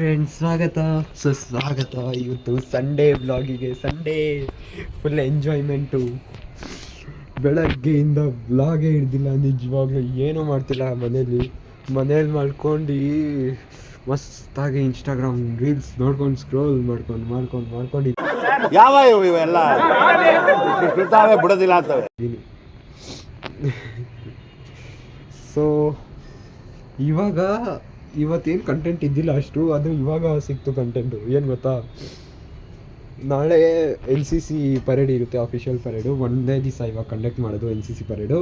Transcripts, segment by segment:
Friends ಸ್ವಾಗತ. ಸುಸ್ವಾಗತ ಇವತ್ತು ಸಂಡೇ ಬ್ಲಾಗಿಗೆ ಸಂಡೇ ಫುಲ್ ಎಂಜಾಯ್ಮೆಂಟು ಬೆಳಗ್ಗೆಯಿಂದ ಬ್ಲಾಗೇ ಹಿಡ್ದಿಲ್ಲ ನಿಜವಾಗ್ಲೂ ಏನೂ ಮಾಡ್ತಿಲ್ಲ ಮನೇಲಿ. ಮನೇಲಿ ಮಾಡ್ಕೊಂಡು ಮಸ್ತಾಗಿ ಇನ್ಸ್ಟಾಗ್ರಾಮ್ ರೀಲ್ಸ್ ನೋಡ್ಕೊಂಡು ಸ್ಕ್ರೋಲ್ ಮಾಡ್ಕೊಂಡು ಮಾಡ್ಕೊಂಡು ಮಾಡ್ಕೊಂಡು. ಯಾವ ಇವು ಇವೆಲ್ಲ ಬಿಡೋದಿಲ್ಲ ಅಂತ. ಸೊ ಇವಾಗ ಇವತ್ತೇನು ಕಂಟೆಂಟ್ ಇದ್ದಿಲ್ಲ ಅಷ್ಟು ಅದು ಇವಾಗ ಸಿಕ್ತು ಕಂಟೆಂಟು ಏನು ಗೊತ್ತಾ? ನಾಳೆ ಎನ್ ಸಿ ಸಿ ಪರೇಡ್ ಇರುತ್ತೆ ಅಫಿಷಿಯಲ್ ಪರೇಡು ಒಂದೇ ದಿವಸ ಇವಾಗ ಕಂಡಕ್ಟ್ ಮಾಡೋದು ಎನ್ ಸಿ ಸಿ ಪರೇಡು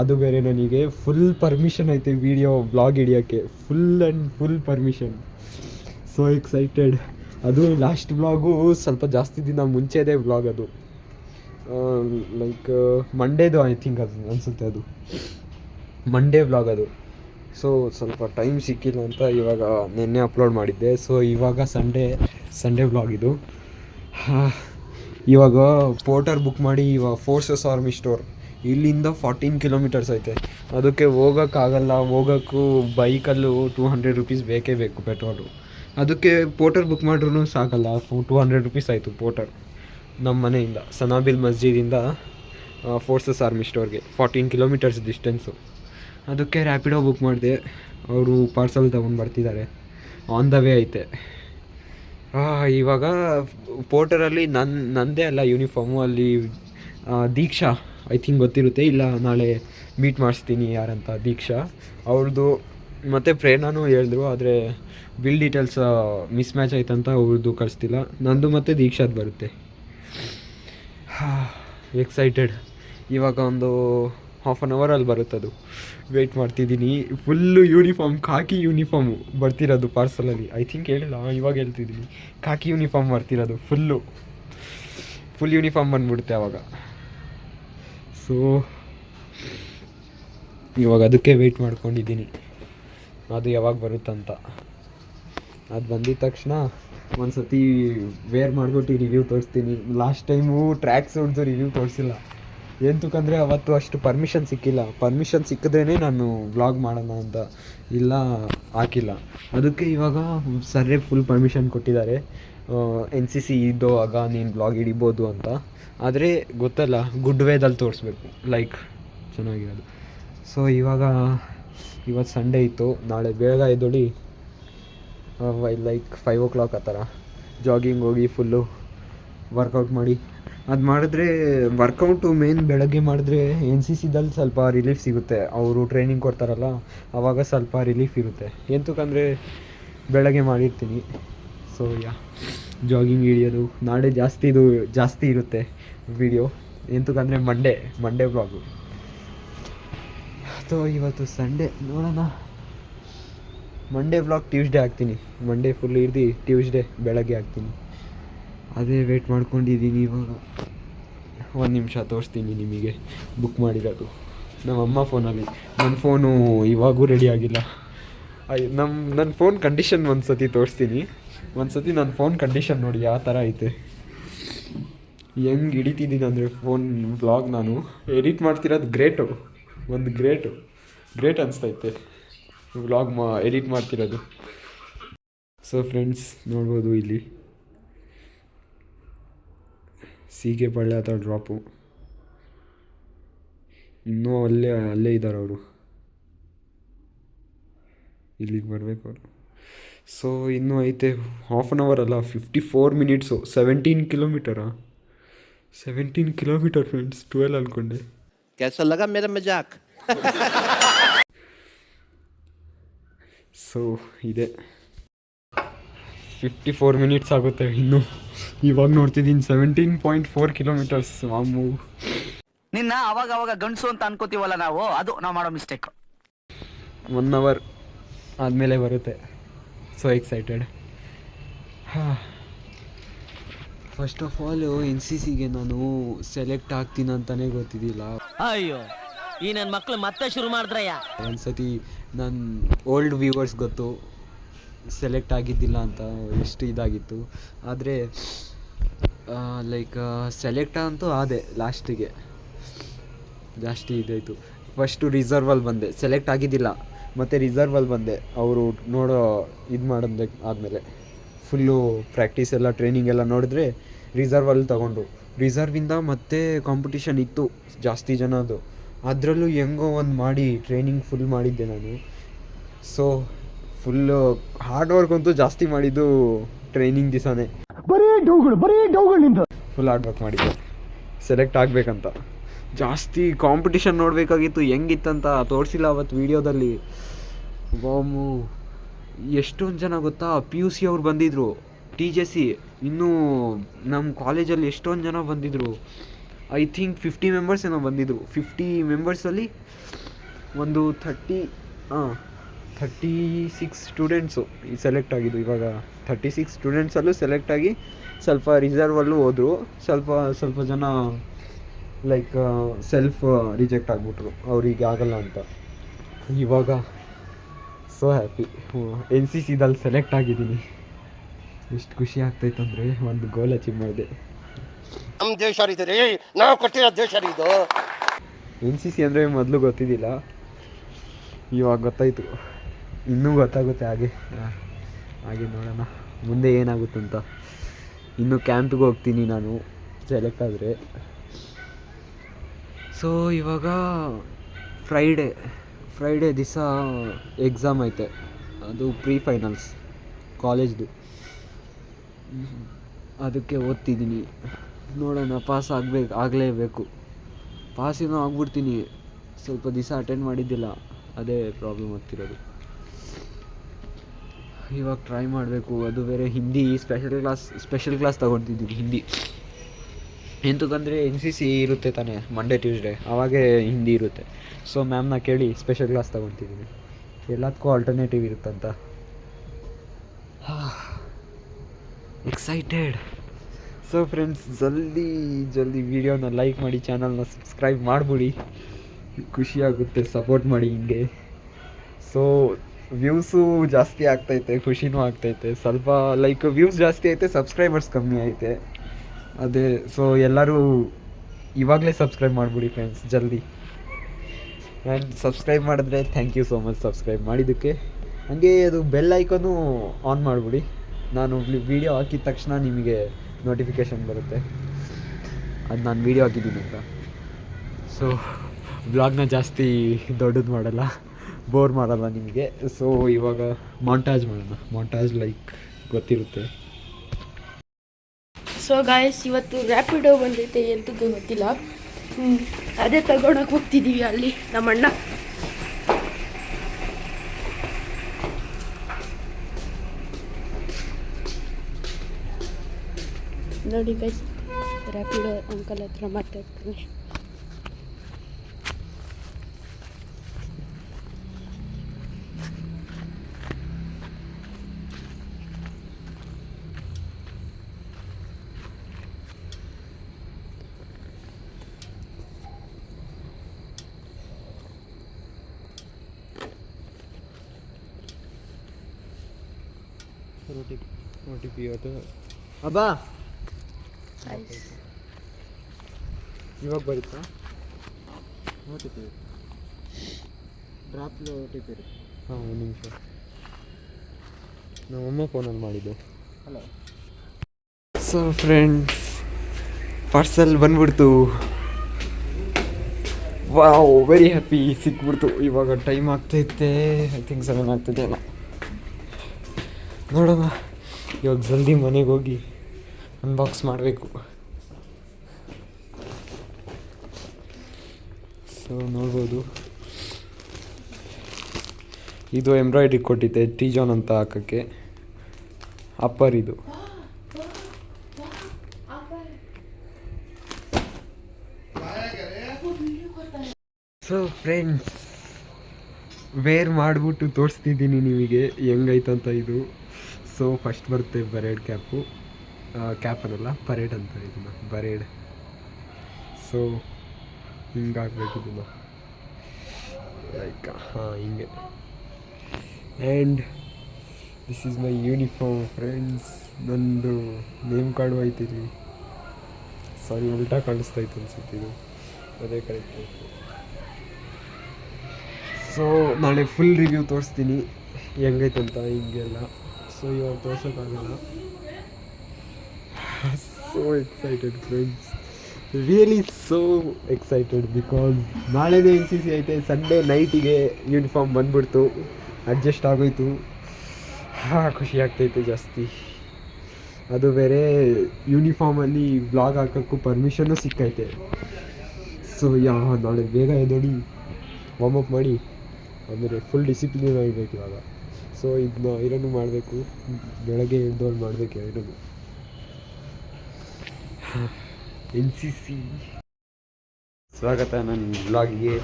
ಅದು ಬೇರೆ ನನಗೆ ಫುಲ್ ಪರ್ಮಿಷನ್ ಐತೆ video blog ಹಿಡಿಯೋಕ್ಕೆ. Full and full permission so excited ಅದು ಲಾಸ್ಟ್ ಬ್ಲಾಗು ಸ್ವಲ್ಪ ಜಾಸ್ತಿ ದಿನ ಮುಂಚೆದೇ ಬ್ಲಾಗ್ ಅದು. ಲೈಕ್ ಮಂಡೇದು ಐ ಥಿಂಕ್ ಅದು ಅನಿಸುತ್ತೆ ಅದು. ಮಂಡೇ ಬ್ಲಾಗ್ ಅದು. ಸೊ ಸ್ವಲ್ಪ ಟೈಮ್ ಸಿಕ್ಕಿಲ್ಲ ಅಂತ ಇವಾಗ ನಿನ್ನೆ ಅಪ್ಲೋಡ್ ಮಾಡಿದ್ದೆ. ಸೊ ಇವಾಗ ಸಂಡೇ ಸಂಡೇ ಬ್ಲಾಗ್ ಇದು. ಇವಾಗ ಪೋರ್ಟರ್ ಬುಕ್ ಮಾಡಿ ಇವಾಗ ಫೋರ್ಸಸ್ ಆರ್ಮಿ ಸ್ಟೋರ್ ಇಲ್ಲಿಂದ ಫಾರ್ಟೀನ್ ಕಿಲೋಮೀಟರ್ಸ್ ಐತೆ. ಅದಕ್ಕೆ ಹೋಗೋಕ್ಕಾಗಲ್ಲ. ಹೋಗೋಕ್ಕೂ ಬೈಕಲ್ಲೂ ಟೂ ಹಂಡ್ರೆಡ್ ರುಪೀಸ್ ಬೇಕೇ ಬೇಕು ಪೆಟ್ರೋಲು ಅದಕ್ಕೆ ಪೋರ್ಟರ್ ಬುಕ್ ಮಾಡ್ರೂ ಸಾಕಲ್ಲ. ಟೂ ಹಂಡ್ರೆಡ್ ರುಪೀಸ್ ಆಯಿತು ಪೋರ್ಟರ್ ನಮ್ಮ ಮನೆಯಿಂದ ಸನಾಬಿಲ್ ಮಸ್ಜಿದಿಂದ ಫೋರ್ಸಸ್ ಆರ್ಮಿ ಸ್ಟೋರ್ಗೆ ಫಾರ್ಟೀನ್ ಕಿಲೋಮೀಟರ್ಸ್ ಡಿಸ್ಟೆನ್ಸು ಅದಕ್ಕೆ ರ್ಯಾಪಿಡೋ ಬುಕ್ ಮಾಡಿದೆ. ಅವರು ಪಾರ್ಸಲ್ ತೊಗೊಂಡು ಬರ್ತಿದ್ದಾರೆ ಆನ್ ದ ವೇ ಐತೆ. ಇವಾಗ ಪೋರ್ಟರಲ್ಲಿ ನನ್ನ ನನ್ನದೇ ಅಲ್ಲ ಯೂನಿಫಾರ್ಮು ಅಲ್ಲಿ ದೀಕ್ಷಾ ಐ ಥಿಂಕ್ ಗೊತ್ತಿರುತ್ತೆ. ಇಲ್ಲ, ನಾಳೆ ಮೀಟ್ ಮಾಡಿಸ್ತೀನಿ ಯಾರಂತ ದೀಕ್ಷಾ. ಅವ್ರದ್ದು ಮತ್ತು ಪ್ರೇರಣಾನು ಹೇಳಿದ್ರು, ಆದರೆ ಬಿಲ್ ಡೀಟೇಲ್ಸ್ ಮಿಸ್ ಮ್ಯಾಚ್ ಆಯ್ತಂತ ಅವ್ರದ್ದು ಕಳಿಸ್ತಿಲ್ಲ. ನಂದು ಮತ್ತು ದೀಕ್ಷಾದ ಬರುತ್ತೆ. ಎಕ್ಸೈಟೆಡ್ ಇವಾಗ ಒಂದು ಹಾಫ್ ಆನ್ ಅವರಲ್ಲಿ ಬರುತ್ತದು. ವೆಯ್ಟ್ ಮಾಡ್ತಿದ್ದೀನಿ. ಫುಲ್ಲು ಯೂನಿಫಾರ್ಮ್ ಖಾಕಿ ಯೂನಿಫಾರ್ಮು ಬರ್ತಿರೋದು ಪಾರ್ಸಲಲ್ಲಿ ಐ ಥಿಂಕ್ ಹೇಳಿಲ್ಲ, ಇವಾಗ ಹೇಳ್ತಿದ್ದೀನಿ. ಖಾಕಿ ಯೂನಿಫಾರ್ಮ್ ಬರ್ತಿರೋದು ಫುಲ್ಲು ಫುಲ್ ಯೂನಿಫಾರ್ಮ್ ಬಂದ್ಬಿಡುತ್ತೆ ಅವಾಗ. ಸೊ ಇವಾಗ ಅದಕ್ಕೆ ವೆಯ್ಟ್ ಮಾಡ್ಕೊಂಡಿದ್ದೀನಿ. ಅದು ಯಾವಾಗ ಬರುತ್ತಂತ. ಅದು ಬಂದಿದ ತಕ್ಷಣ ಒಂದು ಸತಿ ವೇರ್ ಮಾಡ್ಬಿಟ್ಟು ರಿವ್ಯೂ ತೋರಿಸ್ತೀನಿ. ಲಾಸ್ಟ್ ಟೈಮು ಟ್ರ್ಯಾಕ್ಸ್ ಹೊಡೆದು ರಿವ್ಯೂ ತೋರಿಸಿಲ್ಲ. ಎಂತಕ್ಕಂದರೆ ಅವತ್ತು ಅಷ್ಟು ಪರ್ಮಿಷನ್ ಸಿಕ್ಕಿಲ್ಲ. ಪರ್ಮಿಷನ್ ಸಿಕ್ಕಿದ್ರೇ ನಾನು ವ್ಲಾಗ್ ಮಾಡೋಣ ಅಂತ ಇಲ್ಲ ಹಾಕಿಲ್ಲ. ಅದಕ್ಕೆ ಇವಾಗ ಸರ್ರೆ ಫುಲ್ ಪರ್ಮಿಷನ್ ಕೊಟ್ಟಿದ್ದಾರೆ. ಎನ್ ಸಿ ಸಿ ಇದ್ದೋವಾಗ ನೀನು ಬ್ಲಾಗ್ ಹಿಡಿಬೋದು ಅಂತ. ಆದರೆ ಗೊತ್ತಲ್ಲ ಗುಡ್ ವೇದಲ್ಲಿ ತೋರಿಸ್ಬೇಕು. ಲೈಕ್ ಚೆನ್ನಾಗಿರೋದು. ಸೊ ಇವಾಗ ಇವತ್ತು ಸಂಡೇ ಇತ್ತು. ನಾಳೆ ಬೇಗ ಎದ್ದೊಳಿ. ಲೈಕ್ ಫೈವ್ ಓ ಕ್ಲಾಕ್ ಆ ಥರ. ಜಾಗಿಂಗ್ ಹೋಗಿ ಫುಲ್ಲು ವರ್ಕೌಟ್ ಮಾಡಿ. ಅದು ಮಾಡಿದ್ರೆ ವರ್ಕೌಟು ಮೇನ್ ಬೆಳಗ್ಗೆ ಮಾಡಿದ್ರೆ ಎನ್ ಸಿ ಸಿದಲ್ಲಿ ಸ್ವಲ್ಪ ರಿಲೀಫ್ ಸಿಗುತ್ತೆ. ಅವರು ಟ್ರೈನಿಂಗ್ ಕೊಡ್ತಾರಲ್ಲ ಆವಾಗ ಸ್ವಲ್ಪ ರಿಲೀಫ್ ಇರುತ್ತೆ. ಎಂತಕ್ಕಂದರೆ ಬೆಳಗ್ಗೆ ಮಾಡಿರ್ತೀನಿ. ಸೊ ಯಾ ಜಾಗಿಂಗ್ ಹಿಡಿಯೋದು, ನಾಳೆ ಜಾಸ್ತಿ ಇದು, ಜಾಸ್ತಿ ಇರುತ್ತೆ ವಿಡಿಯೋ ಎಂತಕ್ಕಂದರೆ ಮಂಡೇ ಮಂಡೇ ಬ್ಲಾಗು ಸೊ ಇವತ್ತು ಸಂಡೇ ನೋಡೋಣ. ಮಂಡೇ ಬ್ಲಾಗ್ ಟ್ಯೂಸ್ಡೇ ಹಾಕ್ತೀನಿ. ಮಂಡೇ ಫುಲ್ ಹಿಡ್ದು ಟ್ಯೂಸ್ಡೇ ಬೆಳಗ್ಗೆ ಹಾಕ್ತೀನಿ. ಅದೇ ವೇಟ್ ಮಾಡ್ಕೊಂಡಿದ್ದೀನಿ ಇವಾಗ. ಒಂದು ನಿಮಿಷ ತೋರಿಸ್ತೀನಿ ನಿಮಗೆ. ಬುಕ್ ಮಾಡಿರೋದು. ನಮ್ಮ ಅಮ್ಮ ಫೋನಲ್ಲಿ ನನ್ನ ಫೋನು ಇವಾಗೂ ರೆಡಿ ಆಗಿಲ್ಲ. ನಮ್ಮ ನನ್ನ ಫೋನ್ ಕಂಡೀಷನ್ ಒಂದು ಸತಿ ತೋರಿಸ್ತೀನಿ. ಒಂದು ಸತಿ ನನ್ನ ಫೋನ್ ಕಂಡೀಷನ್ ನೋಡಿ ಯಾವ ಥರ ಐತೆ. ಹೆಂಗೆ ಹಿಡಿತಿದ್ದೀನಿ ಅಂದರೆ ಫೋನ್ ಬ್ಲಾಗ್ ನಾನು. ಎಡಿಟ್ ಮಾಡ್ತಿರೋದು ಗ್ರೇಟು ಒಂದು ಗ್ರೇಟು ಗ್ರೇಟ್ ಅನಿಸ್ತೈತೆ. ವ್ಲಾಗ್ ಮಾ ಎಡಿಟ್ ಮಾಡ್ತಿರೋದು. ಸೊ ಫ್ರೆಂಡ್ಸ್ ನೋಡ್ಬೋದು ಇಲ್ಲಿ. ಸೀಗೆ ಪಳ್ಳೆ ಹತ್ರ ಡ್ರಾಪು ಇನ್ನೂ ಅಲ್ಲೇ ಅಲ್ಲೇ ಇದ್ದಾರೆ ಅವರು. ಇಲ್ಲಿಗೆ ಬರಬೇಕು ಅವರು. ಸೊ ಇನ್ನೂ ಐತೆ ಹಾಫ್ ಆನ್ ಅವರ್ ಅಲ್ಲ ಫಿಫ್ಟಿ ಫೋರ್ ಮಿನಿಟ್ಸು ಸೆವೆಂಟೀನ್ ಕಿಲೋಮೀಟರಾ ಸೆವೆಂಟೀನ್ ಕಿಲೋಮೀಟರ್ ಫ್ರೆಂಡ್ಸ್ ಟ್ವೆಲ್ ಅನ್ಕೊಂಡೆ. ಕೆಲಸ ಮೇರೆ ಮಜಾಕ್ ಸೊ ಇದೆ. ಫಿಫ್ಟಿ ಫೋರ್ ಮಿನಿಟ್ಸ್ ಆಗುತ್ತೆ ಇನ್ನು. ಇವಾಗ ನೋಡ್ತಿದ್ದೀನಿ ಸೆವೆಂಟೀನ್ ಪಾಯಿಂಟ್ ಫೋರ್ ಕಿಲೋಮೀಟರ್ಸ್ ಮಾಮು ನಿನ್ನ ಅವಾಗ ಅವಾಗ ಗಂಡಸು ಅಂತ ಅನ್ಕೋತೀವಲ್ಲ ನಾವು ಅದು ನಾವು ಮಾಡೋ ಮಿಸ್ಟೇಕ್ ಒನ್ ಅವರ್ ಆದಮೇಲೆ ಬರುತ್ತೆ. So excited first of all N C ಸಿಗೆ ನಾನು ಸೆಲೆಕ್ಟ್ ಆಗ್ತೀನಿ ಅಂತಾನೆ ಗೊತ್ತಿದ್ದಿಲ್ಲ ಅಯ್ಯೋ ಈ ನನ್ನ ಮಕ್ಕಳು ಮತ್ತೆ ಶುರು ಮಾಡಿದ್ರಯ್ಯ? ಒಂದ್ಸತಿ ನನ್ನ ಓಲ್ಡ್ ವ್ಯೂವರ್ಸ್ ಗೊತ್ತು. ಸೆಲೆಕ್ಟ್ ಆಗಿದ್ದಿಲ್ಲ ಅಂತ, ಎಷ್ಟು ಇದಾಗಿತ್ತು. ಆದರೆ ಲೈಕ್ ಸೆಲೆಕ್ಟ್ ಅಂತೂ ಆದೆ ಲಾಸ್ಟಿಗೆ ಜಾಸ್ತಿ ಇದಾಯಿತು. ಫಸ್ಟು ರಿಸರ್ವಲ್ಲಿ ಬಂದೆ. ಸೆಲೆಕ್ಟ್ ಆಗಿದ್ದಿಲ್ಲ. ಮತ್ತು ರಿಸರ್ವಲ್ಲಿ ಬಂದೆ. ಅವರು ನೋಡೋ ಇದು ಮಾಡೋದೇ ಆದಮೇಲೆ. ಫುಲ್ಲು ಪ್ರಾಕ್ಟೀಸ್ ಎಲ್ಲ ಟ್ರೈನಿಂಗ್ ಎಲ್ಲ ನೋಡಿದ್ರೆ ರಿಸರ್ವಲ್ಲಿ ತಗೊಂಡು ರಿಸರ್ವಿಂದ ಮತ್ತೆ ಕಾಂಪಿಟಿಷನ್ ಇತ್ತು ಜಾಸ್ತಿ ಜನದ್ದು ಅದರಲ್ಲೂ ಹೆಂಗೋ ಒಂದು ಮಾಡಿ ಟ್ರೈನಿಂಗ್ ಫುಲ್ ಮಾಡಿದ್ದೆ ನಾನು. ಸೊ ಫುಲ್ಲು ಹಾರ್ಡ್ ವರ್ಕ್ ಅಂತೂ ಜಾಸ್ತಿ ಮಾಡಿದ್ದು ಟ್ರೈನಿಂಗ್ ದಿವಸನೇ ಫುಲ್ ಹಾರ್ಡ್ ವರ್ಕ್ ಮಾಡಿದ್ದು. ಸೆಲೆಕ್ಟ್ ಆಗಬೇಕಂತ. ಜಾಸ್ತಿ ಕಾಂಪಿಟಿಷನ್ ನೋಡಬೇಕಾಗಿತ್ತು ಹೆಂಗಿತ್ತಂತ ತೋರಿಸಿಲ್ಲ ಅವತ್ತು ವೀಡಿಯೋದಲ್ಲಿ ಬಾಮು ಎಷ್ಟೊಂದು ಜನ ಗೊತ್ತಾ ಪಿ ಯು ಸಿ ಅವ್ರು ಬಂದಿದ್ರು. ಟಿ ಜೆ ಸಿ ಇನ್ನೂ ನಮ್ಮ ಕಾಲೇಜಲ್ಲಿ ಎಷ್ಟೊಂದು ಜನ ಬಂದಿದ್ರು. ಐ ಥಿಂಕ್ ಫಿಫ್ಟಿ ಮೆಂಬರ್ಸ್ ಏನೋ ಬಂದಿದ್ದರು ಫಿಫ್ಟಿ ಮೆಂಬರ್ಸಲ್ಲಿ ಒಂದು ಥರ್ಟಿ ಹಾಂ. ಥರ್ಟಿ ಸಿಕ್ಸ್ ಸ್ಟೂಡೆಂಟ್ಸು ಸೆಲೆಕ್ಟ್ ಆಗಿದ್ದು. ಇವಾಗ ಥರ್ಟಿ ಸಿಕ್ಸ್ ಸ್ಟೂಡೆಂಟ್ಸಲ್ಲೂ ಸೆಲೆಕ್ಟ್ ಆಗಿ ಸ್ವಲ್ಪ ರಿಸರ್ವಲ್ಲೂ ಹೋದರು. ಸ್ವಲ್ಪ ಸ್ವಲ್ಪ ಜನ ಲೈಕ್ ಸೆಲ್ಫ್ ರಿಜೆಕ್ಟ್ ಆಗಿಬಿಟ್ರು. ಅವ್ರಿಗೆ ಆಗಲ್ಲ ಅಂತ. ಇವಾಗ ಸೊ ಹ್ಯಾಪಿ ಎನ್ ಸಿ ಸಿದಲ್ಲಿ ಸೆಲೆಕ್ಟ್ ಆಗಿದ್ದೀನಿ. ಎಷ್ಟು ಖುಷಿ ಆಗ್ತೈತಂದರೆ ಒಂದು ಗೋಲ್ ಅಚೀವ್ ಮಾಡಿದೆ. ನಮ್ಮ ದೇಶ ರೀ ನಾವು ಕೊಟ್ಟಿರೋ ದೇಶ ರೀ ಇದು. ಎನ್ ಸಿ ಸಿ ಅಂದರೆ ಮೊದಲು ಗೊತ್ತಿದ್ದಿಲ್ಲ. ಇವಾಗ ಗೊತ್ತಾಯಿತು. ಇನ್ನೂ ಗೊತ್ತಾಗುತ್ತೆ ಹಾಗೆ. ಹಾಗೆ ನೋಡೋಣ. ಮುಂದೆ ಏನಾಗುತ್ತಂತ ಇನ್ನು ಕ್ಯಾಂಪಿಗೆ ಹೋಗ್ತೀನಿ ನಾನು ಸೆಲೆಕ್ಟ್ ಆದರೆ. ಸೊ ಇವಾಗ ಫ್ರೈಡೇ ಫ್ರೈಡೇ ದಿವಸ ಎಕ್ಸಾಮ್ ಐತೆ. ಅದು ಪ್ರೀ ಫೈನಲ್ಸ್ ಕಾಲೇಜ್ದು ಅದಕ್ಕೆ ಓದ್ತಿದ್ದೀನಿ. ನೋಡೋಣ ಪಾಸ್ ಆಗಬೇಕು ಆಗಲೇಬೇಕು. ಪಾಸಿನೂ ಆಗ್ಬಿಡ್ತೀನಿ. ಸ್ವಲ್ಪ ದಿವಸ ಅಟೆಂಡ್ ಮಾಡಿದ್ದಿಲ್ಲ. ಅದೇ ಪ್ರಾಬ್ಲಮ್ ಆಗ್ತಿರೋದು. ಇವಾಗ ಟ್ರೈ ಮಾಡಬೇಕು. ಅದು ಬೇರೆ Hindi special class special class ತೊಗೊತಿದ್ದೀನಿ Hindi. ಎಂತಕ್ಕಂದರೆ ಎನ್ ಸಿ ಸಿ ಇರುತ್ತೆ ತಾನೇ ಮಂಡೇ ಟ್ಯೂಸ್ಡೇ ಅವಾಗೇ ಹಿಂದಿ ಇರುತ್ತೆ. ಸೊ ಮ್ಯಾಮ್ನ ಕೇಳಿ ಸ್ಪೆಷಲ್ ಕ್ಲಾಸ್ ತೊಗೊತಿದ್ದೀನಿ ಎಲ್ಲದಕ್ಕೂ ಆಲ್ಟರ್ನೇಟಿವ್ ಇರುತ್ತಂತ. ಎಕ್ಸೈಟೆಡ್ ಸೊ ಫ್ರೆಂಡ್ಸ್ ಜಲ್ದಿ ಜಲ್ದಿ ವಿಡಿಯೋನ ಲೈಕ್ ಮಾಡಿ ಚಾನಲ್ನ ಸಬ್ಸ್ಕ್ರೈಬ್ ಮಾಡಿಬಿಡಿ. ಖುಷಿಯಾಗುತ್ತೆ ಸಪೋರ್ಟ್ ಮಾಡಿ ಹಿಂಗೆ. ಸೊ ವ್ಯೂಸು ಜಾಸ್ತಿ ಆಗ್ತೈತೆ, ಖುಷಿನೂ ಆಗ್ತೈತೆ. ಸ್ವಲ್ಪ ಲೈಕ್ ವ್ಯೂಸ್ ಜಾಸ್ತಿ ಐತೆ ಸಬ್ಸ್ಕ್ರೈಬರ್ಸ್ ಕಮ್ಮಿ ಐತೆ. ಅದೇ ಸೊ ಎಲ್ಲರೂ ಇವಾಗಲೇ ಸಬ್ಸ್ಕ್ರೈಬ್ ಮಾಡಿಬಿಡಿ ಫ್ರೆಂಡ್ಸ್ ಜಲ್ದಿ. ಆ್ಯಂಡ್ ಸಬ್ಸ್ಕ್ರೈಬ್ ಮಾಡಿದ್ರೆ thank you so much subscribe ಮಾಡಿದ್ದಕ್ಕೆ. ಹಾಗೆ ಅದು ಬೆಲ್ ಐಕನು ಆನ್ ಮಾಡಿಬಿಡಿ. ನಾನು ವೀಡಿಯೋ ಹಾಕಿದ ತಕ್ಷಣ ನಿಮಗೆ ನೋಟಿಫಿಕೇಷನ್ ಬರುತ್ತೆ. ಅದು ನಾನು ವೀಡಿಯೋ ಹಾಕಿದ್ದೀನಿ ಅಂತ. ಸೊ ಬ್ಲಾಗ್ನ ಜಾಸ್ತಿ ದೊಡ್ಡದು ಮಾಡಲ್ಲ. ಬೋರ್ ಮಾಡಲ್ಲ ನಿಮಗೆ. ಸೊ ಇವಾಗ ಮಾಂಟಾಜ್ ಮಾಡೋಣ. ಮಾಂಟಾಜ್ ಲೈಕ್ ಗೊತ್ತಿರುತ್ತೆ. ಸೊ ಗಾಯಸ್ ಇವತ್ತು ರ್ಯಾಪಿಡೋ ಬಂದೈತೆ ಎಂತದ್ದು ಗೊತ್ತಿಲ್ಲ. ಅದೇ ತಗೊಳಕ್ ಹೋಗ್ತಿದ್ದೀವಿ ಅಲ್ಲಿ ನಮ್ಮ ಅಣ್ಣ ನೋಡಿ ಗೈಸ್ ರ್ಯಾಪಿಡೋ ಅಂಕಲ್ ಹತ್ರ ಮಾತಾಡ್ತಾನೆ. ಪಿಯೋದು ಅಬ್ಬಾ. ಇವಾಗ ಬರುತ್ತಾ? ಓ ಟಿ ಪಿ ಡ್ರಾಪ್ಲು ಓ ಟಿ ಪಿ ಇರುತ್ತೆ. ಹಾಂ ಒಂದು ನಿಮಿಷ. ನಮ್ಮಮ್ಮ ಫೋನಲ್ಲಿ ಮಾಡಿದ್ದು. ಹಲೋ ಸೊ ಫ್ರೆಂಡ್ಸ್ ಪಾರ್ಸಲ್ ಬಂದ್ಬಿಡ್ತು. ವಾವ್ ವೆರಿ ಹ್ಯಾಪಿ ಸಿಕ್ಬಿಡ್ತು. ಇವಾಗ ಟೈಮ್ ಆಗ್ತೈತೆ. ಐ ಥಿಂಕ್ ಸೆವೆನ್ ಆಗ್ತೈತೆ ಅಲ್ಲ. ನೋಡೋಣ. ಇವಾಗ ಜಲ್ದಿ ಮನೆಗೆ ಹೋಗಿ ಅನ್ಬಾಕ್ಸ್ ಮಾಡಬೇಕು. ಸೊ ನೋಡ್ಬೋದು. ಇದು ಎಂಬ್ರಾಯ್ಡ್ರಿ ಕೊಟ್ಟಿದ್ದೆ ಟೀಜಾನ್ ಅಂತ ಹಾಕೋಕ್ಕೆ. ಅಪ್ಪರ್ ಇದು. ಸೊ ಫ್ರೆಂಡ್ಸ್ ವೇರ್ ಮಾಡಿಬಿಟ್ಟು ತೋರಿಸ್ತಿದ್ದೀನಿ ನಿಮಗೆ. ಹೆಂಗೈತಂತ ಇದು. ಸೊ ಫಸ್ಟ್ ಬರುತ್ತೆ ಬರೇಡ್ ಕ್ಯಾಪು ಕ್ಯಾಪ್ ಅನ್ನಲ್ಲ ಪರೇಡ್ ಅಂತ ಇದನ್ನು ಬರೇಡ್ ಸೊ ಹಿಂಗಾಗಬೇಕು ಇದನ್ನು. ಲೈಕ್ ಹಾಂ, ಹಿಂಗೆ. And this is my uniform friends ನಂದು ನೇಮ್ ಕಾರ್ಡು ಐತಿರಿ ಸಾರಿ ಉಲ್ಟಾ ಕಾಣಿಸ್ತಾ ಇತ್ತು ಅನ್ಸುತ್ತೆ ಇದು. ಅದೇ ಕರೆಕ್ಟ್ ಸೊ ನಾಳೆ ಫುಲ್ ರಿವ್ಯೂ ತೋರಿಸ್ತೀನಿ. ಹೆಂಗೈತೆ ಅಂತ, ಹಿಂಗೆಲ್ಲ. ಸೊ ಇವಾಗ ತೋರ್ಸೋಕ್ಕಾಗಲ್ಲ so excited friends really so excited because ನಾಳೆದೇ N C C ಐತೆ. ಸಂಡೇ ನೈಟಿಗೆ ಯೂನಿಫಾರ್ಮ್ ಬಂದ್ಬಿಡ್ತು. ಅಡ್ಜಸ್ಟ್ ಆಗೋಯ್ತು. ಹಾಂ, ಖುಷಿ ಆಗ್ತೈತೆ ಜಾಸ್ತಿ. ಅದು ಬೇರೆ ಯೂನಿಫಾರ್ಮಲ್ಲಿ ಬ್ಲಾಗ್ ಹಾಕೋಕ್ಕೂ ಪರ್ಮಿಷನ್ನು ಸಿಕ್ಕೈತೆ. ಸೊ ಯಾ, ನಾಳೆ ಬೇಗ ಎದ್ದೋಡಿ. ವಾರ್ಮಪ್ ಮಾಡಿ. ಆಮೇಲೆ ಫುಲ್ ಡಿಸಿಪ್ಲಿನ್ ಆಗಬೇಕು ಇವಾಗ. ಸೊ ಇದನ್ನ ಐರನ್ನು ಮಾಡಬೇಕು. ಬೆಳಗ್ಗೆ ಎದ್ದೋಳು ಮಾಡಬೇಕು ಐರನ್ ಎನ್ ಸಿ ಸಿ. ಸ್ವಾಗತ ನನ್ನ ಬ್ಲಾಗಿಗೆ.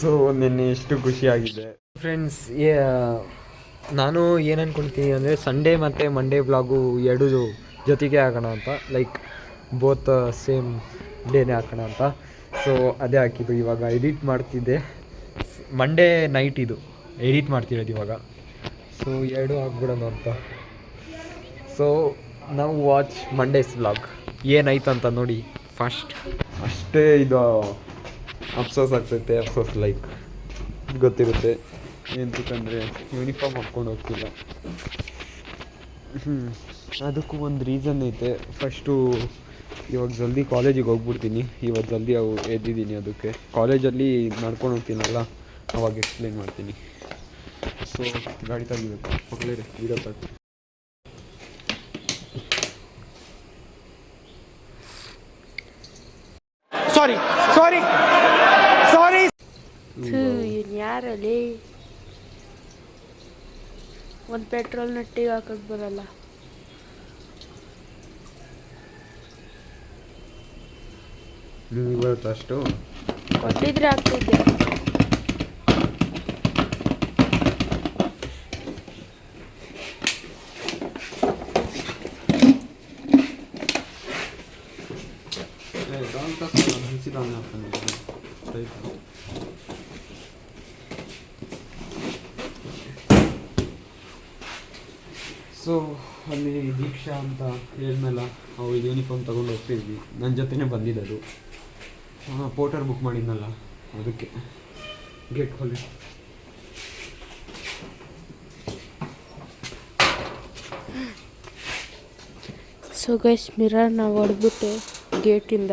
ಸೊ ನಿನ್ನೆ ಎಷ್ಟು ಖುಷಿಯಾಗಿದೆ? ಫ್ರೆಂಡ್ಸ್ ನಾನು ಏನು ಅಂದ್ಕೊಳ್ತೀನಿ ಅಂದರೆ ಸಂಡೇ ಮತ್ತು ಮಂಡೇ ಬ್ಲಾಗು ಎರಡು ಜೊತೆಗೆ ಹಾಕೋಣ ಅಂತ. ಲೈಕ್ ಬೋತ್ ಸೇಮ್ ಡೇನೇ ಹಾಕೋಣ ಅಂತ. ಸೊ ಅದೇ ಹಾಕಿದ್ದು ಇವಾಗ ಎಡಿಟ್ ಮಾಡ್ತಿದ್ದೆ. ಮಂಡೇ ನೈಟ್ ಇದು. ಎಡಿಟ್ ಮಾಡ್ತಿರೋದು ಇವಾಗ. ಸೊ ಎರಡು ಹಾಕ್ಬಿಡೋಣ ಅಂತ. ಸೊ ನಾವು ವಾಚ್ ಮಂಡೇಸ್ ಬ್ಲಾಗ್ ಏನಾಯ್ತು ಅಂತ ನೋಡಿ ಫಸ್ಟ್ ಅಷ್ಟೇ ಇದು ಅಫ್ಸೋಸ್ ಆಗ್ತೈತೆ, ಅಫ್ಸೋಸ್ ಲೈಕ್ ಗೊತ್ತಿರುತ್ತೆ. ಎಂತಕ್ಕಂದರೆ ಯೂನಿಫಾರ್ಮ್ ಹಾಕ್ಕೊಂಡು ಹೋಗ್ತಿಲ್ಲ. ಹ್ಞೂ ಅದಕ್ಕೂ ಒಂದು ರೀಸನ್ ಐತೆ. ಫಸ್ಟು ಇವಾಗ ಜಲ್ದಿ ಕಾಲೇಜಿಗೆ ಹೋಗ್ಬಿಡ್ತೀನಿ. ಇವಾಗ ಜಲ್ದಿ ಅವು ಎದ್ದಿದ್ದೀನಿ ಅದಕ್ಕೆ. ಕಾಲೇಜಲ್ಲಿ ನಡ್ಕೊಂಡು ಹೋಗ್ತೀನಲ್ಲ, ಅವಾಗ ಎಕ್ಸ್ಪ್ಲೇನ್ ಮಾಡ್ತೀನಿ. ಸೊ ಗಾಡಿ ತೆಗಿಬೇಕು ಮಕ್ಕಳೇ ವೀಡಿಯೋ ಸಾರಿ ತು ಯಾರಲ್ಲಿ? ಒಂದು ಪೆಟ್ರೋಲ್ ನಟ್ಟಿಗೆ ಹಾಕಕ್ ಬರಲ್ಲ. ನಿಮಗೆ ಬರುತ್ತೆ ಅಷ್ಟು? ಕೊಟ್ಟಿದ್ರೆ ಆಗ್ತಿದ್ದೆ ಸೊ ಅಲ್ಲಿ ದೀಕ್ಷಾ ಅಂತ ಹೇಳಿದ್ಮೇಲೆ ಅವ್ರು ಯೂನಿಫಾರ್ಮ್ ತೊಗೊಂಡು ಹೋಗ್ತಿದ್ವಿ. ನನ್ನ ಜೊತೆನೇ ಬಂದಿದ್ದದು. ಹಾಂ ಪೋಟರ್ ಬುಕ್ ಮಾಡಿದ್ನಲ್ಲ, ಅದಕ್ಕೆ. ಗೇಟ್ ಹೊಲಿ ಸೊ ಗೈಸ್ ನಾವು ಹೊಡೆದ್ಬಿಟ್ಟೆ ಗೇಟಿಂದ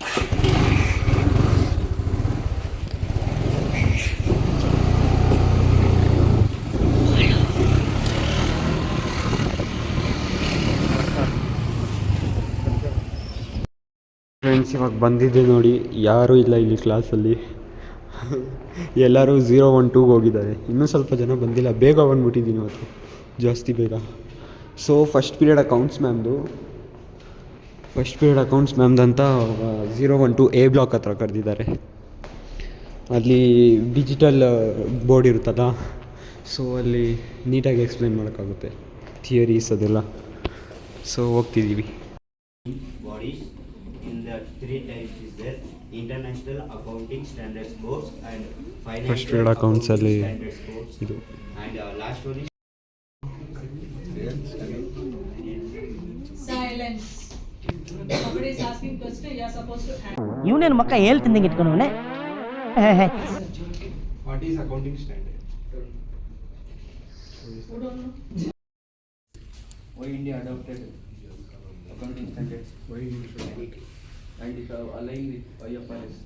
ಫ್ರೆಂಡ್ಸ್ ಇವಾಗ ಬಂದಿದ್ದೆ ನೋಡಿ. ಯಾರೂ ಇಲ್ಲ ಇಲ್ಲಿ ಕ್ಲಾಸಲ್ಲಿ ಎಲ್ಲರೂ ಝೀರೋ ಒನ್ ಟೂಗೆ ಹೋಗಿದ್ದಾರೆ. ಇನ್ನೂ ಸ್ವಲ್ಪ ಜನ ಬಂದಿಲ್ಲ. ಬೇಗ ಬಂದ್ಬಿಟ್ಟಿದ್ದೀನಿ ಇವತ್ತು. ಜಾಸ್ತಿ ಬೇಗ. ಸೊ ಫಸ್ಟ್ ಪೀರಿಯಡ್ ಅಕೌಂಟ್ಸ್ ಮ್ಯಾಮ್ದು ಫಸ್ಟ್ ಪೀರಿಯಡ್ ಅಕೌಂಟ್ಸ್ ಮ್ಯಾಮ್ ಅಂತ zero one two A block ಹತ್ರ ಕರೆದಿದ್ದಾರೆ. ಅಲ್ಲಿ ಡಿಜಿಟಲ್ ಬೋರ್ಡ್ ಇರುತ್ತಲ್ಲ ಸೊ ಅಲ್ಲಿ ನೀಟಾಗಿ ಎಕ್ಸ್ಪ್ಲೈನ್ ಮಾಡೋಕ್ಕಾಗುತ್ತೆ ಥಿಯರೀಸ್ ಅದೆಲ್ಲ. ಸೊ ಹೋಗ್ತಿದ್ದೀವಿ. ಫಸ್ಟ್ ಪೀರಿಯಡ್ ಅಕೌಂಟ್ಸ್ ಅಲ್ಲಿ ಇದು. Silence is Silence. Somebody is asking question, you are supposed to answer. ಇವನೇನು ಮಕ್ಕ ಹೇಳ್ತಿದ್ದಂಗೆ ಇಟ್ಕೊಂಡವನೆ what is accounting standard Who don't know? why India adopted accounting standards Why you should and is uh, aligned with IFRS.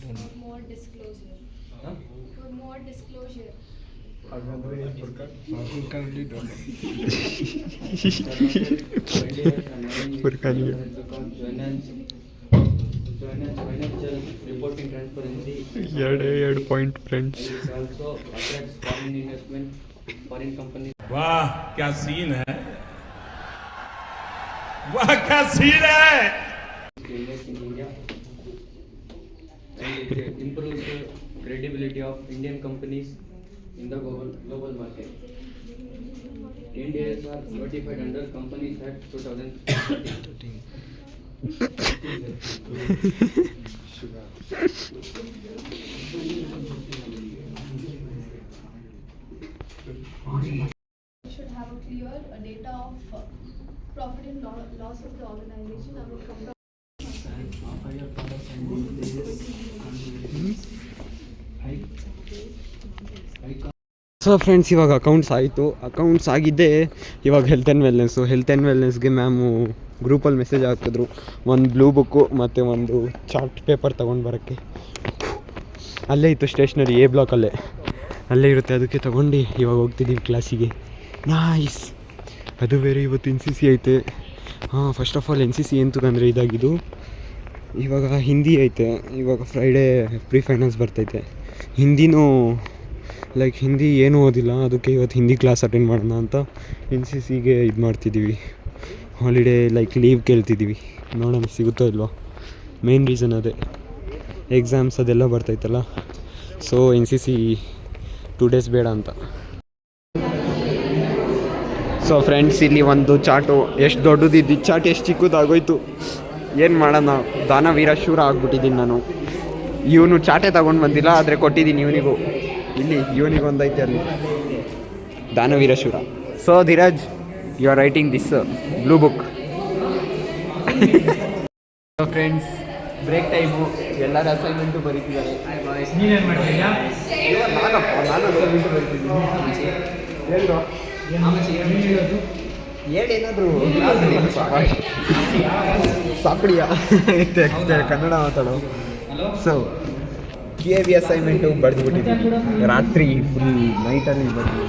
For more disclosure. Huh? For more disclosure. ಎರಡೇ ಎರಡು point friends It also attracts foreign investment, foreign companies. वाह क्या scene है वाह क्या scene है to invest in India and it improves the credibility of Indian companies in the global, global market. NDAs are notified under Companies Act 2013. should have a clear uh, data of uh, profit and lo- loss of the organization. I will come back. So friends ಇವಾಗ accounts ಆಯಿತು. Accounts ಆಗಿದ್ದೇ ಇವಾಗ health and wellness health and ವೆಲ್ನೆಸ್ಗೆ ma'am ಗ್ರೂಪಲ್ಲಿ message ಹಾಕಿದ್ರು. ಒಂದು blue book ಮತ್ತು ಒಂದು chart paper ತೊಗೊಂಡು ಬರೋಕ್ಕೆ. ಅಲ್ಲೇ ಇತ್ತು ಸ್ಟೇಷ್ನರಿ ಎ ಬ್ಲಾಕಲ್ಲೇ ಅಲ್ಲೇ. ಇರುತ್ತೆ. ಅದಕ್ಕೆ ತೊಗೊಂಡು. ಇವಾಗ ಹೋಗ್ತಿದ್ದೀವಿ ಕ್ಲಾಸಿಗೆ ನಾಯ್ಸ್ ಅದು ಬೇರೆ ಇವತ್ತು ಎನ್ ಸಿ ಸಿ ಐತೆ. ಹಾಂ first of all N C C ಅಂತಂದರೆ ಇದಾಗಿದ್ದು. ಇವಾಗ ಹಿಂದಿ ಐತೆ. ಇವಾಗ ಫ್ರೈಡೇ ಪ್ರೀ ಫೈನಲ್ಸ್ ಬರ್ತೈತೆ. ಹಿಂದಿನೂ ಲೈಕ್ ಹಿಂದಿ ಏನೂ ಓದಿಲ್ಲ, ಅದಕ್ಕೆ ಇವತ್ತು ಹಿಂದಿ ಕ್ಲಾಸ್ ಅಟೆಂಡ್ ಮಾಡೋಣ ಅಂತ ಎನ್ ಸಿ ಸಿಗೆ ಇದು ಮಾಡ್ತಿದ್ದೀವಿ ಹಾಲಿಡೇ ಲೈಕ್ ಲೀವ್ ಕೇಳ್ತಿದ್ದೀವಿ ನೋಡೋಣ, ಸಿಗುತ್ತೋ ಇಲ್ವೋ? ಮೇನ್ ರೀಸನ್ ಅದೇ. ಎಕ್ಸಾಮ್ಸ್ ಅದೆಲ್ಲ ಬರ್ತೈತಲ್ಲ so N C C two days ಬೇಡ ಅಂತ. ಸೊ ಫ್ರೆಂಡ್ಸ್ ಇಲ್ಲಿ ಒಂದು ಚಾಟು. ಎಷ್ಟು ದೊಡ್ಡದಿದ್ದು ಚಾಟ್ ಎಷ್ಟು ಚಿಕ್ಕದಾಗೋಯ್ತು? ಏನು ಮಾಡೋಣ? ದಾನವೀರ ಶೂರ ಆಗ್ಬಿಟ್ಟಿದ್ದೀನಿ ನಾನು. ಇವನು ಚಾಟೆ ತಗೊಂಡು ಬಂದಿಲ್ಲ, ಆದರೆ ಕೊಟ್ಟಿದ್ದೀನಿ ಇವನಿಗೂ. ಇಲ್ಲಿ ಇವನಿಗೆ ಒಂದೈತೆ ಅಲ್ಲಿ. Danaveera Shoora so Dheeraj you are writing this blue book friends break time ಎಲ್ಲರ ಅಸೈನ್ಮೆಂಟು ಬರೀತಿದ್ದಾರೆ. ನೀನೇನು ಮಾಡ್ತೀಯಾ ನಾನಪ್ಪ ನಾನು ಅಸೈನ್ಮೆಂಟು ಬರೀತಿದ್ದೀನಿ ಹೇಳ್ರು ಏನೇನಾದರೂ ಸಾಪಡಿಯ ಕನ್ನಡ ಮಾತಾಡೋ. ಸೊ ಕೆ ವಿ ಅಸೈನ್ಮೆಂಟು ಬರೆದುಬಿಟ್ಟಿದ್ದೀನಿ. ರಾತ್ರಿ ಫುಲ್ ನೈಟಲ್ಲಿ ಬರ್ತೀವಿ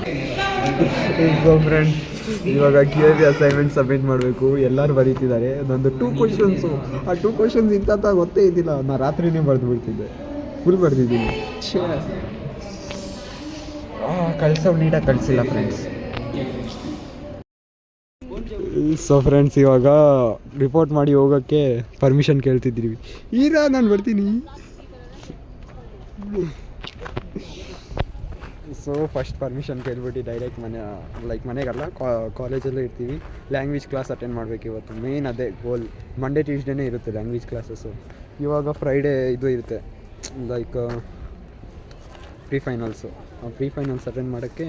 ಫ್ರೆಂಡ್ಸ್ ಇವಾಗ ಕೆ ವಿ ಅಸೈನ್ಮೆಂಟ್ ಸಬ್ಮಿಟ್ ಮಾಡಬೇಕು. ಎಲ್ಲರೂ ಬರೀತಿದ್ದಾರೆ. ನಂದು ಟೂ ಕ್ವಶನ್ಸು ಆ ಟೂ ಕ್ವಶನ್ಸ್ ಇಂಥ ಗೊತ್ತೇ ಇದ್ದಿಲ್ಲ. ನಾನು ರಾತ್ರಿನೇ ಬರೆದು ಬಿಡ್ತಿದ್ದೆ ಫುಲ್ ಬರ್ದಿದ್ದೀನಿ ಕಳ್ಸೋ ನೀಟಾಗಿ ಕಳಿಸಿಲ್ಲ ಫ್ರೆಂಡ್ಸ್ ಸೊ ಫ್ರೆಂಡ್ಸ್ ಇವಾಗ ರಿಪೋರ್ಟ್ ಮಾಡಿ ಹೋಗೋಕ್ಕೆ ಪರ್ಮಿಷನ್ ಕೇಳ್ತಿದ್ದೀವಿ. ಈಗ ನಾನು ಬರ್ತೀನಿ. ಸೊ ಫಸ್ಟ್ ಪರ್ಮಿಷನ್ ಕೇಳ್ಬಿಟ್ಟು ಡೈರೆಕ್ಟ್ ಮನೆ ಲೈಕ್ ಮನೆಗಲ್ಲ ಕಾಲೇಜಲ್ಲೂ ಇರ್ತೀವಿ. ಲ್ಯಾಂಗ್ವೇಜ್ ಕ್ಲಾಸ್ ಅಟೆಂಡ್ ಮಾಡಬೇಕು ಇವತ್ತು. ಮೇನ್ ಅದೇ ಗೋಲ್ ಮಂಡೇ ಟ್ಯೂಸ್ಡೇನೇ ಇರುತ್ತೆ ಲ್ಯಾಂಗ್ವೇಜ್ ಕ್ಲಾಸಸ್ಸು ಇವಾಗ ಫ್ರೈಡೇ ಇದು ಇರುತ್ತೆ. Like pre finals pre finals attend ಮಾಡೋಕ್ಕೆ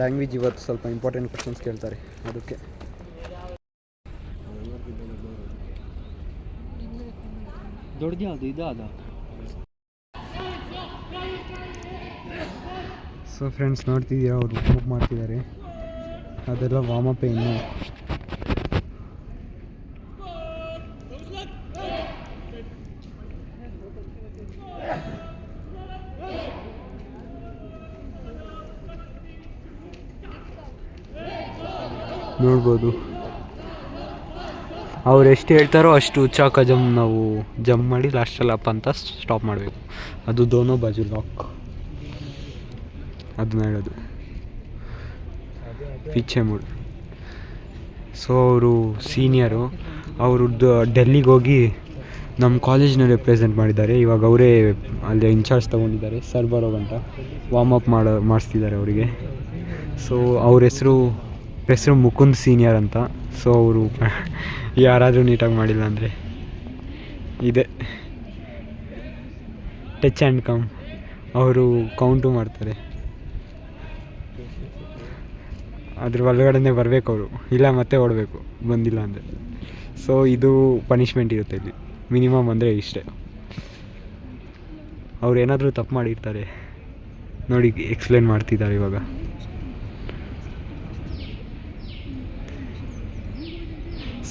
ಲ್ಯಾಂಗ್ವೇಜ್ ಇವತ್ತು ಸ್ವಲ್ಪ ಇಂಪಾರ್ಟೆಂಟ್ ಕ್ವಶನ್ಸ್ ಕೇಳ್ತಾರೆ. ಅದಕ್ಕೆ. ದೊಡ್ಡದು ಯಾವುದು ಇದು ಸೊ ಫ್ರೆಂಡ್ಸ್, ನೋಡ್ತಿದ್ದೀರಾ ಅವರು ಬುಕ್ ಮಾಡ್ತಿದ್ದಾರೆ. ಅದೆಲ್ಲ ವಾಮಪ್ ಇನ್ನು. ನೋಡ್ಬೋದು. ಅವ್ರು ಎಷ್ಟು ಹೇಳ್ತಾರೋ ಅಷ್ಟು ಉಚ್ಚಾಕ ಜಂಪ್ ನಾವು ಜಂಪ್ ಮಾಡಿ ಲಾಸ್ಟಲ್ಲಿ ಅಪ್ ಅಂತ ಸ್ಟಾಪ್ ಮಾಡಬೇಕು. ಅದು ದೋನೋ ಬಾಜು ಲಾಕ್ ಅದನ್ನ ಹೇಳೋದು. ಪಿಚ್ಚೆ ಮೂಡ್ ಸೊ ಅವರು ಸೀನಿಯರು ಅವರು ಡೆಲ್ಲಿಗೆ ಹೋಗಿ ನಮ್ಮ ಕಾಲೇಜ್ನ ರೆಪ್ರೆಸೆಂಟ್ ಮಾಡಿದ್ದಾರೆ. ಇವಾಗ ಅವರೇ ಅಲ್ಲಿ ಇನ್ಚಾರ್ಜ್ ತೊಗೊಂಡಿದ್ದಾರೆ. ಸರ್ ಬರೋ ಅಂತ ವಾರ್ಮ್ ಅಪ್ ಮಾಡೋ ಮಾಡಿಸ್ತಿದ್ದಾರೆ ಅವರಿಗೆ. ಸೊ ಅವ್ರ ಹೆಸರು ಹೆಸರು ಮುಕುಂದ್ ಸೀನಿಯರ್ ಅಂತ. ಸೊ ಅವರು ಯಾರಾದರೂ ನೀಟಾಗಿ ಮಾಡಿಲ್ಲ ಅಂದರೆ ಇದೆ. ಟಚ್ ಆ್ಯಂಡ್ ಕಮ್ ಅವರು ಕೌಂಟು ಮಾಡ್ತಾರೆ. ಅದ್ರ ಒಳಗಡೆನೇ ಬರಬೇಕು ಅವರು. ಇಲ್ಲ ಮತ್ತೆ ಓಡಬೇಕು. ಬಂದಿಲ್ಲ ಅಂದರೆ. ಸೊ ಇದು ಪನಿಷ್ಮೆಂಟ್ ಇರುತ್ತೆ ಇಲ್ಲಿ. ಮಿನಿಮಮ್ ಅಂದರೆ ಇಷ್ಟೇ. ಅವ್ರು ಏನಾದರೂ ತಪ್ಪು ಮಾಡಿರ್ತಾರೆ. ನೋಡಿ ಎಕ್ಸ್ಪ್ಲೇನ್ ಮಾಡ್ತಿದ್ದಾರೆ ಇವಾಗ.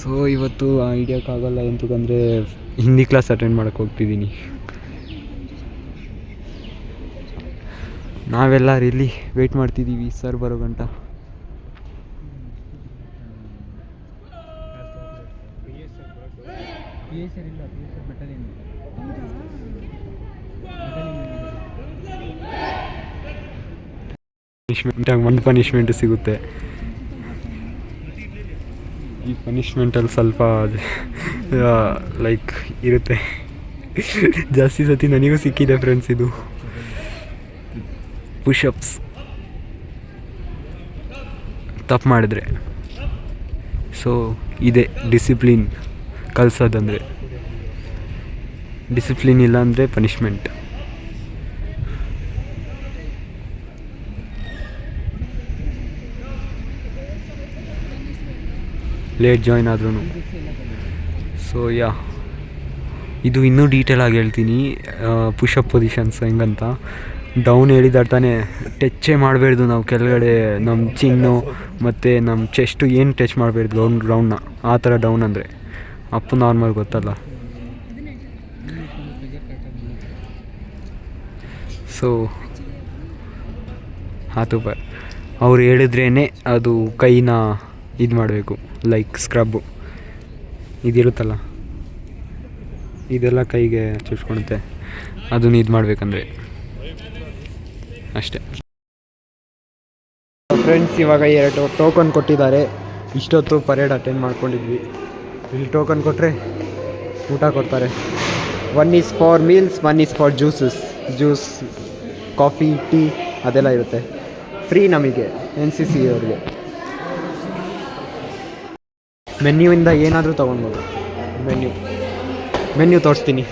ಸೊ ಇವತ್ತು ಹಿಡಿಯೋಕ್ಕಾಗಲ್ಲ ಎಂತಕ್ಕಂದರೆ ಹಿಂದಿ ಕ್ಲಾಸ್ ಅಟೆಂಡ್ ಮಾಡೋಕ್ಕೆ ಹೋಗ್ತಿದ್ದೀನಿ. ನಾವೆಲ್ಲರೂ ಇಲ್ಲಿ ವೆಯ್ಟ್ ಮಾಡ್ತಿದ್ದೀವಿ. ಸರ್ ಬರೋ ಗಂಟ. ಪನಿಷ್ಮೆಂಟಾಗಿ ಒಂದು ಪನಿಷ್ಮೆಂಟ್ ಸಿಗುತ್ತೆ. ಈ ಪನಿಷ್ಮೆಂಟಲ್ಲಿ ಸ್ವಲ್ಪ ಲೈಕ್ ಇರುತ್ತೆ. ಜಾಸ್ತಿ ಸತಿ ನನಗೂ ಸಿಕ್ಕಿದೆ ಫ್ರೆಂಡ್ಸ್ ಇದು. ಪುಷಪ್ಸ್ ತಪ್ಪು ಮಾಡಿದ್ರೆ. ಸೊ ಇದೆ ಡಿಸಿಪ್ಲಿನ್ ಕಲ್ಸೋದಂದರೆ. ಡಿಸಿಪ್ಲಿನ್ ಇಲ್ಲ ಅಂದರೆ ಪನಿಷ್ಮೆಂಟ್. ಲೇಟ್ ಜಾಯ್ನ್ ಆದ್ರೂ ಸೊ ಯಾ ಇದು ಇನ್ನೂ ಡೀಟೇಲ್ ಆಗಿ ಹೇಳ್ತೀನಿ. ಪುಷಪ್ ಪೊಸಿಷನ್ಸ್ ಹೆಂಗಂತ. ಡೌನ್ ಹೇಳಿದಾರೆ ತಾನೇ ಟಚ್ಚೇ ಮಾಡಬೇಡ್ದು ನಾವು ಕೆಳಗಡೆ ನಮ್ಮ ಚಿನ್ನು ಮತ್ತು ನಮ್ಮ ಚೆಸ್ಟು ಏನು ಟಚ್ ಮಾಡಬಾರ್ದು ರೌಂಡ್ ರೌಂಡ್ನ ಆ ಥರ ಡೌನ್ ಅಂದರೆ. ಅಪ್ಪು ನಾರ್ಮಲ್ ಗೊತ್ತಲ್ಲ. ಸೊ ಹಾತು ಬ ಅವ್ರು ಹೇಳಿದ್ರೇ ಅದು ಕೈನ ಇದು ಮಾಡಬೇಕು ಲೈಕ್ ಸ್ಕ್ರಬ್ಬು ಇದಿರುತ್ತಲ್ಲ? ಇದೆಲ್ಲ ಕೈಗೆ ಚುಚ್ಕೊಳುತ್ತೆ. ಅದನ್ನು ಇದು ಮಾಡಬೇಕಂದ್ರೆ. ಅಷ್ಟೇ. ಫ್ರೆಂಡ್ಸ್ ಇವಾಗ ಎರಡು ಟೋಕನ್ ಕೊಟ್ಟಿದ್ದಾರೆ. ಇಷ್ಟೊತ್ತು ಪರೇಡ್ ಅಟೆಂಡ್ ಮಾಡ್ಕೊಂಡಿದ್ವಿ. ಇಲ್ಲಿ ಟೋಕನ್ ಕೊಟ್ಟರೆ ಊಟ ಕೊಡ್ತಾರೆ. One is for meals one is for juices juice coffee tea ಅದೆಲ್ಲ ಇರುತ್ತೆ. ಫ್ರೀ ನಮಗೆ ಎನ್ ಸಿ ಸಿ ಅವ್ರಿಗೆ. ಮೆನ್ಯೂವಿಂದ ಏನಾದರೂ ತೊಗೊಳ್ಬೋದು ಮೆನ್ಯೂ ಮೆನ್ಯೂ ತೋರಿಸ್ತೀನಿ.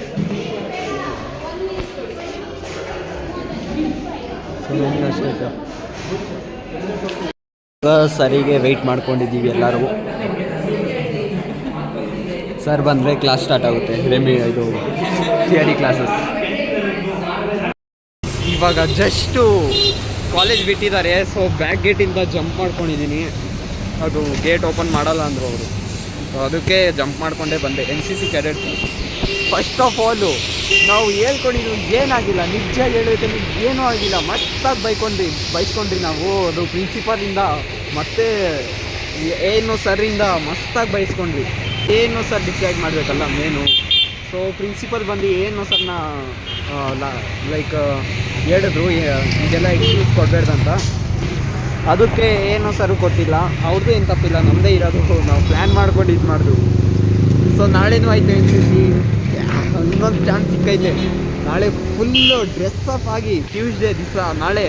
ಸರಿಗೆ ವೆಯ್ಟ್ ಮಾಡ್ಕೊಂಡಿದ್ದೀವಿ ಎಲ್ಲರೂ. ಸರ್ ಬಂದರೆ ಕ್ಲಾಸ್ ಸ್ಟಾರ್ಟ್ ಆಗುತ್ತೆ. ರೆಮಿ ಇದು ಥಿಯರಿ ಕ್ಲಾಸಸ್ ಇವಾಗ ಜಸ್ಟು ಕಾಲೇಜ್ ಬಿಟ್ಟಿದ್ದಾರೆ ಸೊ ಬ್ಯಾಕ್ ಗೇಟಿಂದ ಜಂಪ್ ಮಾಡ್ಕೊಂಡಿದ್ದೀನಿ ಅದು ಗೇಟ್ ಓಪನ್ ಮಾಡಲ್ಲ ಅಂದರು ಅವರು. ಸೊ ಅದಕ್ಕೆ ಜಂಪ್ ಮಾಡಿಕೊಂಡೇ ಬಂದೆ N C C cadet first of all ನಾವು ಹೇಳ್ಕೊಂಡಿದ್ದು ಏನಾಗಿಲ್ಲ, ನಿಜ ಹೇಳಿದ್ರೆ ಏನೂ ಆಗಿಲ್ಲ. ಮಸ್ತಾಗಿ ಬೈಕೊಂಡ್ರಿ, ಬೈಸ್ಕೊಂಡ್ರಿ ನಾವು. ಅದು ಪ್ರಿನ್ಸಿಪಾಲಿಂದ ಮತ್ತೆ ಏನು ಸರಿಂದ ಮಸ್ತಾಗಿ ಬೈಸ್ಕೊಂಡ್ರಿ ಏನು ಸರ್ ಡಿಸೈಡ್ ಮಾಡಬೇಕಲ್ಲ ಮೇನು ಸೊ ಪ್ರಿನ್ಸಿಪಲ್ ಬಂದು ಏನು ಸರ್ನ ಲೈಕ್ ಹೇಳಿದ್ರು ಇದೆಲ್ಲ ಎಕ್ಸ್ಕ್ಯೂಸ್ ಕೊಡಬೇಡ್ದಂತ. ಅದಕ್ಕೆ ಏನು ಸರ್ ಕೊಟ್ಟಿಲ್ಲ. ಅವ್ರದ್ದು ಏನು ತಪ್ಪಿಲ್ಲ ನಮ್ಮದೇ ಇರೋದು. ನಾವು ಪ್ಲ್ಯಾನ್ ಮಾಡ್ಕೊಂಡು ಇದು ಮಾಡಿದ್ರು ಸೊ ನಾಳೆನೂ ಆಯ್ತು ಎನ್ ಸಿ ಸಿ ಇನ್ನೊಂದು ಚಾನ್ಸ್ ಸಿಕ್ಕೈತೆ ನಾಳೆ ಫುಲ್ಲು ಡ್ರೆಸ್ ಅಪ್ ಆಗಿ ಟ್ಯೂಸ್ಡೇ ದಿವಸ ನಾಳೆ.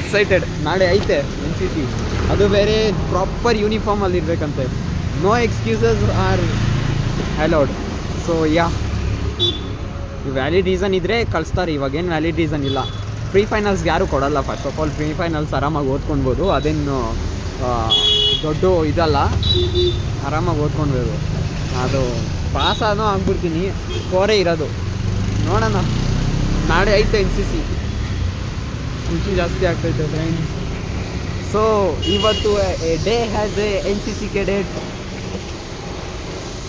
ಎಕ್ಸೈಟೆಡ್ ನಾಳೆ ಐತೆ ಎನ್ ಸಿ ಸಿ ಅದು ಬೇರೆ ಪ್ರಾಪರ್ ಯೂನಿಫಾರ್ಮಲ್ಲಿ ಇರಬೇಕಂತೆ. No excuses are allowed so yeah valid reason ಇದ್ದರೆ ಕಳಿಸ್ತಾರೆ ಇವಾಗೇನು ವ್ಯಾಲಿಡ್ ರೀಸನ್ ಇಲ್ಲ. ಪ್ರೀ ಫೈನಲ್ಸ್ಗೆ ಯಾರೂ ಕೊಡಲ್ಲ first of all pre finals ಆರಾಮಾಗಿ ಓದ್ಕೊಳ್ಬೋದು. ಅದೇನು ದೊಡ್ಡ ಇದಲ್ಲ. ಆರಾಮಾಗಿ ಓದ್ಕೊಳ್ಬೋದು. ಅದು ಪಾಸಾನೋ ಆಗ್ಬಿಡ್ತೀನಿ. ಕೋರೆ ಇರೋದು. ನೋಡೋಣ. ನಾಳೆ ಐತೆ ಎನ್ ಸಿ ಸಿ ಖುಷಿ ಜಾಸ್ತಿ ಆಗ್ತೈತೆ ಫ್ರೆಂಡ್ಸ್ ಸೊ ಇವತ್ತು day has a N C C cadet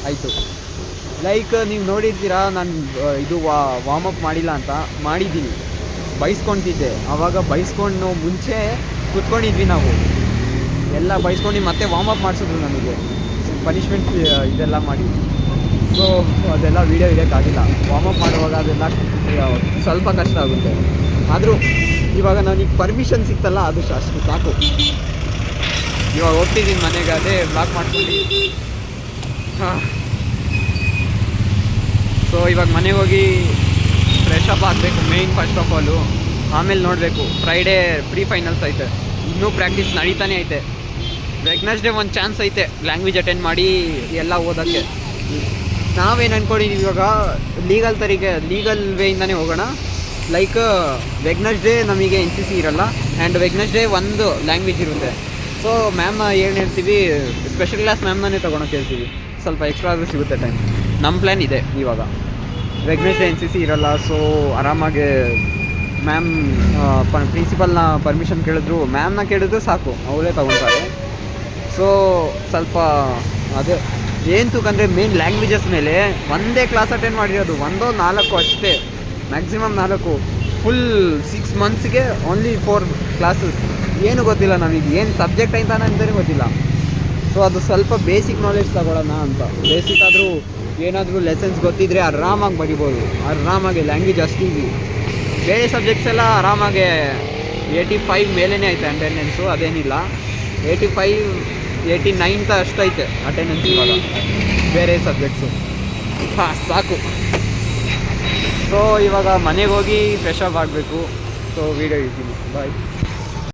ಆಯಿತು. ಲೈಕ್ ನೀವು ನೋಡಿರ್ತೀರಾ, ನಾನು ಇದು ವಾ ಅಪ್ ಮಾಡಿಲ್ಲ ಅಂತ. ಮಾಡಿದ್ದೀನಿ. ಬೈಸ್ಕೊತಿದ್ದೆ. ಆವಾಗ ಬೈಸ್ಕೊಂಡು ಮುಂಚೆ ಕುತ್ಕೊಂಡಿದ್ವಿ ನಾವು. ಎಲ್ಲ ಬೈಸ್ಕೊಂಡು ಮತ್ತೆ ವಾರ್ಮ್ ಅಪ್ ಮಾಡಿಸಿದ್ರು ನಮಗೆ. ಪನಿಷ್ಮೆಂಟ್ ಇದೆಲ್ಲ ಮಾಡಿ. ಸೊ ಅದೆಲ್ಲ ವೀಡಿಯೋ ಇಡೋಕ್ಕಾಗಿಲ್ಲ ವಾಮಪ್ ಮಾಡುವಾಗ ಅದೆಲ್ಲ ಸ್ವಲ್ಪ ಕಷ್ಟ ಆಗುತ್ತೆ. ಆದರೂ ಇವಾಗ ನನಗೆ ಪರ್ಮಿಷನ್ ಸಿಕ್ತಲ್ಲ ಅದು ಅಷ್ಟು ಸಾಕು. ಇವಾಗ ಹೋಗ್ತಿದ್ದೀನಿ ಮನೆಗೆ, ಅದೇ ಬ್ಲಾಕ್ ಮಾಡ್ಕೊಂಡು. ಹಾಂ. ಸೊ ಇವಾಗ ಮನೆಗೆ ಹೋಗಿ ಫ್ರೆಶ್ ಅಪ್ ಆಗಬೇಕು ಮೇಯ್ನ್ ಫಸ್ಟ್ ಆಫ್ ಆಲು ಆಮೇಲೆ ನೋಡಬೇಕು ಫ್ರೈಡೇ ಪ್ರೀ ಫೈನಲ್ಸ್ ಐತೆ. ಇನ್ನೂ ಪ್ರಾಕ್ಟೀಸ್ ನಡೀತಾನೆ ಐತೆ. ವೆಗ್ನಸ್ಡೇ ಒಂದು ಚಾನ್ಸ್ ಐತೆ ಲ್ಯಾಂಗ್ವೇಜ್ ಅಟೆಂಡ್ ಮಾಡಿ ಎಲ್ಲ ಓದೋಕ್ಕೆ. ನಾವೇನು ಅಂದ್ಕೊಂಡಿದ್ದೀವಿ ಇವಾಗ ಲೀಗಲ್ ತರಿಗೆ ಲೀಗಲ್ ವೇಯಿಂದನೇ ಹೋಗೋಣ. ಲೈಕ್ ವೆಗ್ನಸ್ಡೇ ನಮಗೆ ಎನ್ ಸಿ ಸಿ ಇರಲ್ಲ ಆ್ಯಂಡ್ ವೆಗ್ನಸ್ಡೇ ಒಂದು ಲ್ಯಾಂಗ್ವೇಜ್ ಇರುತ್ತೆ. ಸೊ ಮ್ಯಾಮ್ ಏನು ಹೇಳ್ತೀವಿ ಸ್ಪೆಷಲ್ ಕ್ಲಾಸ್ ಮ್ಯಾಮ್ನೇ ತೊಗೊಳಕ್ಕೆ ಹೇಳ್ತೀವಿ. ಸ್ವಲ್ಪ ಎಕ್ಸ್ಟ್ರಾ ಆದರೂ ಸಿಗುತ್ತೆ ಟೈಮ್ ನಮ್ಮ ಪ್ಲ್ಯಾನ್ ಇದೆ ಇವಾಗ. ವೆಗ್ನೆಸ್ಡೇ ಎನ್ ಸಿ ಸಿ ಇರಲ್ಲ ಸೊ ಆರಾಮಾಗಿ ಮ್ಯಾಮ್ ಪ ಪ್ರಿನ್ಸಿಪಲ್ನ ಪರ್ಮಿಷನ್ ಕೇಳಿದ್ರು. ಮ್ಯಾಮ್ನ ಕೇಳಿದ್ರು ಸಾಕು, ಅವರೇ ತೊಗೊಳ್ತಾರೆ ಸೊ ಸ್ವಲ್ಪ, ಅದೇ, ಏನು ತೂಕಂದರೆ ಮೇನ್ ಲ್ಯಾಂಗ್ವೇಜಸ್ ಮೇಲೆ ಒಂದೇ ಕ್ಲಾಸ್ ಅಟೆಂಡ್ ಮಾಡಿರೋದು, ಒಂದೋ ನಾಲ್ಕು ಅಷ್ಟೇ. ಮ್ಯಾಕ್ಸಿಮಮ್ ನಾಲ್ಕು. ಫುಲ್ ಸಿಕ್ಸ್ ಮಂತ್ಸ್ಗೆ ಓನ್ಲಿ ಫೋರ್ ಕ್ಲಾಸಸ್ ಏನು ಗೊತ್ತಿಲ್ಲ ನಮಗೆ. ಏನು ಸಬ್ಜೆಕ್ಟ್ ಅಂತ ಅಂತಲೇ ಗೊತ್ತಿಲ್ಲ. ಸೊ ಅದು ಸ್ವಲ್ಪ ಬೇಸಿಕ್ ನಾಲೆಜ್ ತಗೊಳ್ಳೋಣ ಅಂತ. ಬೇಸಿಕ್ ಆದರೂ ಏನಾದರೂ ಲೆಸನ್ಸ್ ಗೊತ್ತಿದ್ರೆ ಆರಾಮಾಗಿ ಬರಿಬೋದು. ಆರಾಮಾಗಿ ಲ್ಯಾಂಗ್ವೇಜ್ ಅಷ್ಟು ಈಸಿ ಬೇರೆ ಸಬ್ಜೆಕ್ಟ್ಸ್ ಎಲ್ಲ ಆರಾಮಾಗಿ ಏಯ್ಟಿ ಫೈವ್ ಮೇಲೇ ಐತೆ ಅಟೆಂಡೆನ್ಸು ಅದೇನಿಲ್ಲ. ಏಯ್ಟಿ ಫೈವ್ ಏಯ್ಟಿ ನೈನ್ತ ಅಷ್ಟೈತೆ ಅಟೆಂಡೆನ್ಸ್ ಇವಾಗ. ಬೇರೆ ಸಬ್ಜೆಕ್ಟ್ಸು ಹಾಂ, ಸಾಕು. ಸೊ ಇವಾಗ ಮನೆಗೆ ಹೋಗಿ ಫ್ರೆಶ್ ಅಪ್ ಆಗಬೇಕು. ಸೊ ವೀಡಿಯೋ ಇದ್ದೀನಿ ಬಾಯ್